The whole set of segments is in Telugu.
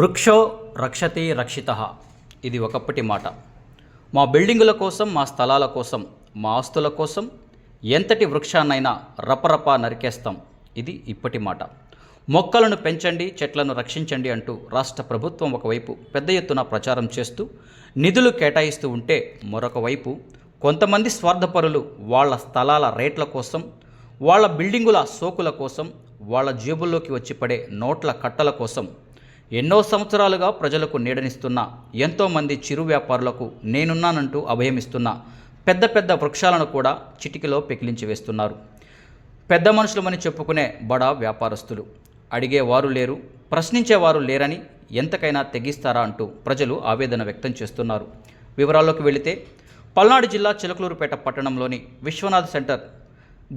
వృక్షో రక్షతి రక్షిత. ఇది ఒకప్పటి మాట. మా బిల్డింగుల కోసం మా స్థలాల కోసం మా ఆస్తుల కోసం ఎంతటి వృక్షాన్నైనా రపరప నరికేస్తాం. ఇది ఇప్పటి మాట. మొక్కలను పెంచండి చెట్లను రక్షించండి అంటూ రాష్ట్ర ప్రభుత్వం ఒకవైపు పెద్ద ఎత్తున ప్రచారం చేస్తూ నిధులు కేటాయిస్తూ ఉంటే మరొక వైపు కొంతమంది స్వార్థపరులు వాళ్ళ స్థలాల రేట్ల కోసం వాళ్ళ బిల్డింగుల సోకుల కోసం వాళ్ళ జేబుల్లోకి వచ్చి పడే నోట్ల కట్టల కోసం ఎన్నో సంవత్సరాలుగా ప్రజలకు నీడనిస్తున్న ఎంతోమంది చిరు వ్యాపారులకు నేనున్నానంటూ అభయమిస్తున్న పెద్ద పెద్ద వృక్షాలను కూడా చిటికలో పెకిలించి వేస్తున్నారు. పెద్ద మనుషులమని చెప్పుకునే బడా వ్యాపారస్తులు. అడిగేవారు లేరు ప్రశ్నించేవారు లేరని ఎంతకైనా తెగిస్తారా అంటూ ప్రజలు ఆవేదన వ్యక్తం చేస్తున్నారు. వివరాల్లోకి వెళితే పల్నాడు జిల్లా చిలకలూరుపేట పట్టణంలోని విశ్వనాథ్ సెంటర్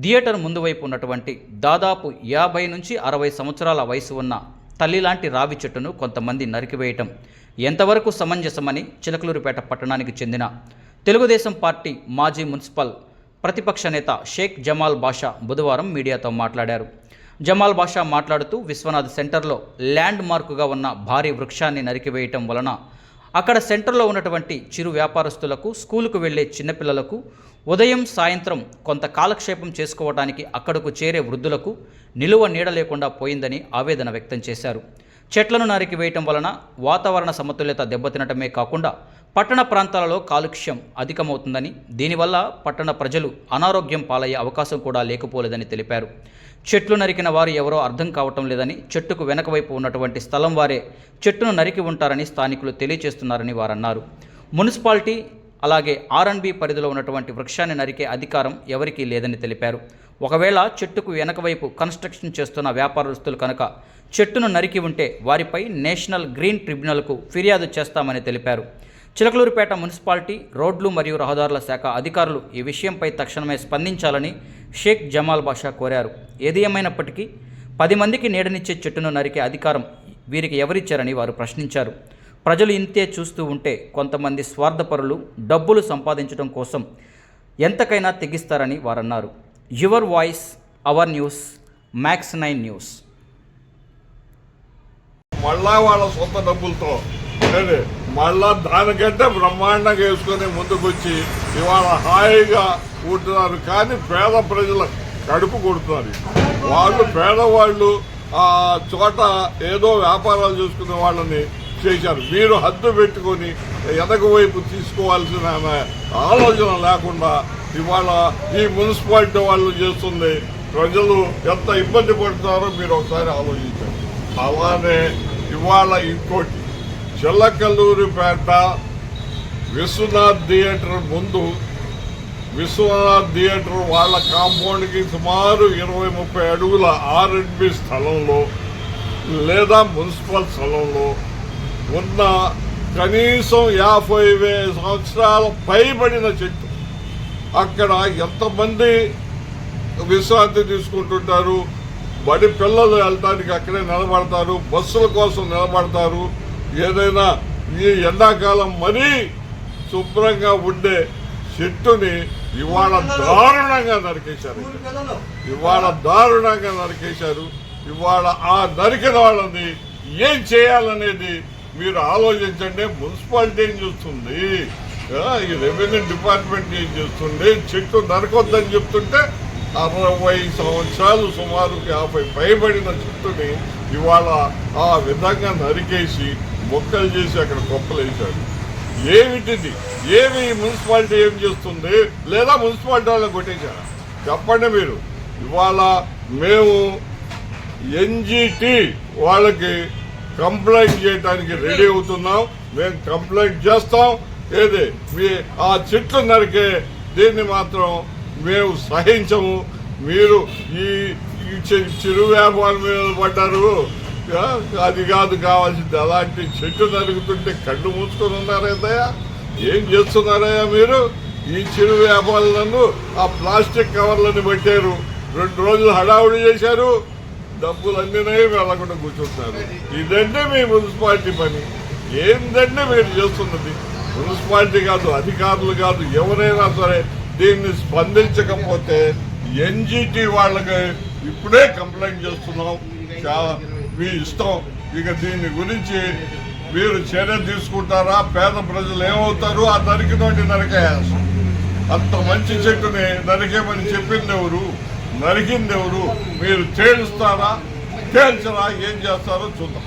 థియేటర్ ముందు వైపు ఉన్నటువంటి దాదాపు యాభై నుంచి అరవై సంవత్సరాల వయసు ఉన్న తల్లిలాంటి రావి చెట్టును కొంతమంది నరికివేయటం ఎంతవరకు సమంజసమని చిలకలూరుపేట పట్టణానికి చెందిన తెలుగుదేశం పార్టీ మాజీ మున్సిపల్ ప్రతిపక్ష నేత షేక్ జమాల్ బాషా బుధవారం మీడియాతో మాట్లాడారు. జమాల్ బాషా మాట్లాడుతూ విశ్వనాథ్ సెంటర్లో ల్యాండ్ మార్కుగా ఉన్న భారీ వృక్షాన్ని నరికివేయటం వలన అక్కడ సెంటర్లో ఉన్నటువంటి చిరు వ్యాపారస్తులకు స్కూలుకు వెళ్ళే చిన్నపిల్లలకు ఉదయం సాయంత్రం కొంత కాలక్షేపం చేసుకోవడానికి అక్కడకు చేరే వృద్ధులకు నిలువ నీడ లేకుండా పోయిందని ఆవేదన వ్యక్తం చేశారు. చెట్లను నరికివేయటం వలన వాతావరణ సమతుల్యత దెబ్బతినటమే కాకుండా పట్టణ ప్రాంతాలలో కాలుష్యం అధికమవుతుందని దీనివల్ల పట్టణ ప్రజలు అనారోగ్యం పాలయ్యే అవకాశం కూడా లేకపోలేదని తెలిపారు. చెట్లు నరికిన వారు ఎవరో అర్థం కావటం లేదని చెట్టుకు వెనక వైపు ఉన్నటువంటి స్థలం వారే చెట్టును నరికి ఉంటారని స్థానికులు తెలియజేస్తున్నారని వారన్నారు. మున్సిపాలిటీ అలాగే ఆర్ఎన్బి పరిధిలో ఉన్నటువంటి వృక్షాన్ని నరికే అధికారం ఎవరికీ లేదని తెలిపారు. ఒకవేళ చెట్టుకు వెనక వైపు కన్స్ట్రక్షన్ చేస్తున్న వ్యాపారస్తులు కనుక చెట్టును నరికి ఉంటే వారిపై నేషనల్ గ్రీన్ ట్రిబ్యునల్కు ఫిర్యాదు చేస్తామని తెలిపారు. చిలకలూరుపేట మున్సిపాలిటీ రోడ్లు మరియు రహదారుల శాఖ అధికారులు ఈ విషయంపై తక్షణమే స్పందించాలని షేక్ జమాల్ బాషా కోరారు. ఏది ఏమైనప్పటికీ పది మందికి నీడనిచ్చే చెట్టును నరికే అధికారం వీరికి ఎవరిచ్చారని వారు ప్రశ్నించారు. ప్రజలు ఇంతే చూస్తూ ఉంటే కొంతమంది స్వార్థపరులు డబ్బులు సంపాదించడం కోసం ఎంతకైనా తెగిస్తారని వారన్నారు. Your voice our news Max nine news. మళ్ళా వాళ్ళ సొంత డబ్బులతో మళ్ళా దానికంటే బ్రహ్మాండంగా వేసుకొని ముందుకొచ్చి ఇవాళ హాయిగా ఉంటున్నారు కానీ పేద ప్రజల కడుపు కొడుతున్నారు. వాళ్ళు పేదవాళ్ళు ఆ చోట ఏదో వ్యాపారాలు చేసుకునే వాళ్ళని చేశారు. మీరు హద్దు పెట్టుకొని వెనక వైపు తీసుకోవాల్సిన ఆలోచన లేకుండా ఇవాళ ఈ మున్సిపాలిటీ వాళ్ళు చేస్తుంది. ప్రజలు ఎంత ఇబ్బంది పడుతున్నారో మీరు ఒకసారి ఆలోచించండి. అలానే ఇవాళ ఇంకోటి. చిల్లకల్లూరిపేట విశ్వనాథ్ థియేటర్ ముందు విశ్వనాథ్ థియేటర్ వాళ్ళ కాంపౌండ్కి సుమారు ఇరవై ముప్పై అడుగుల ఆర్ఎండ్బి స్థలంలో లేదా మున్సిపల్ స్థలంలో ఉన్న కనీసం యాభై వేల సంవత్సరాల పైబడిన చెట్టు. అక్కడ ఎంతమంది విశ్రాంతి తీసుకుంటుంటారు? బడి పిల్లలు వెళ్ళటానికి అక్కడే నిలబడతారు? బస్సుల కోసం నిలబడతారు? ఏదైనా ఈ ఎండాకాలం మరీ శుభ్రంగా ఉండే చెట్టుని ఇవాళ దారుణంగా నరికేశారు. ఇవాళ దారుణంగా నరికేశారు. ఇవాళ ఆ నరికిన వాళ్ళని ఏం చేయాలనేది మీరు ఆలోచించండి. మున్సిపాలిటీ ఏం చూస్తుంది? ఈ రెవెన్యూ డిపార్ట్మెంట్ ఏం చేస్తుంది? చెట్టు నరకొద్దని చెప్తుంటే అరవై సంవత్సరాలు సుమారు యాభై పైబడిన చెట్టుని ఇవాళ ఆ విధంగా నరికేసి మొక్కలు చేసి అక్కడ కొప్పలేశాడు ఏమిటిది? ఏమి ఈ మున్సిపాలిటీ ఏం చేస్తుంది? లేదా మున్సిపాలిటీ వాళ్ళని కొట్టేశారా? చెప్పండి మీరు. ఇవాళ మేము ఎన్జిటి వాళ్ళకి కంప్లైంట్ చేయడానికి రెడీ అవుతున్నాం. మేము కంప్లైంట్ చేస్తాం. ఏది? మీ ఆ చెట్లు నరికే దీన్ని మాత్రం మేము సహించము. మీరు ఈ ఈ చి- చిరు వ్యాపారం మీద పడ్డారు. అది కాదు కావాల్సింది అలాంటి చెట్టు నరుగుతుంటే కళ్ళు మూసుకొని ఉన్నారేదయ్యా ఏం చేస్తున్నారయ్యా మీరు? ఈ చిరు వ్యాపారులను ఆ ప్లాస్టిక్ కవర్లను పెట్టారు. రెండు రోజులు హడావుడి చేశారు. డబ్బులు అందినాయి వెళ్ళకుండా కూర్చుంటారు ఇదంటే మీ మున్సిపాలిటీ పని. ఏందంటే మీరు చేస్తున్నది? మున్సిపాలిటీ కాదు అధికారులు కాదు ఎవరైనా సరే దీన్ని స్పందించకపోతే ఎన్జిటి వాళ్ళకి ఇప్పుడే కంప్లైంట్ చేస్తున్నాం. చాలా మీ ఇష్టం. ఇక దీని గురించి మీరు చర్య తీసుకుంటారా? పేద ప్రజలు ఏమవుతారు? ఆ నరికినోటి నరికేయాల్సి అంత మంచి చెట్టుని నరికేమని చెప్పింది ఎవరు? నరికింది ఎవరు? మీరు తేలుస్తారా? తేల్చరా? ఏం చేస్తారో చూద్దాం.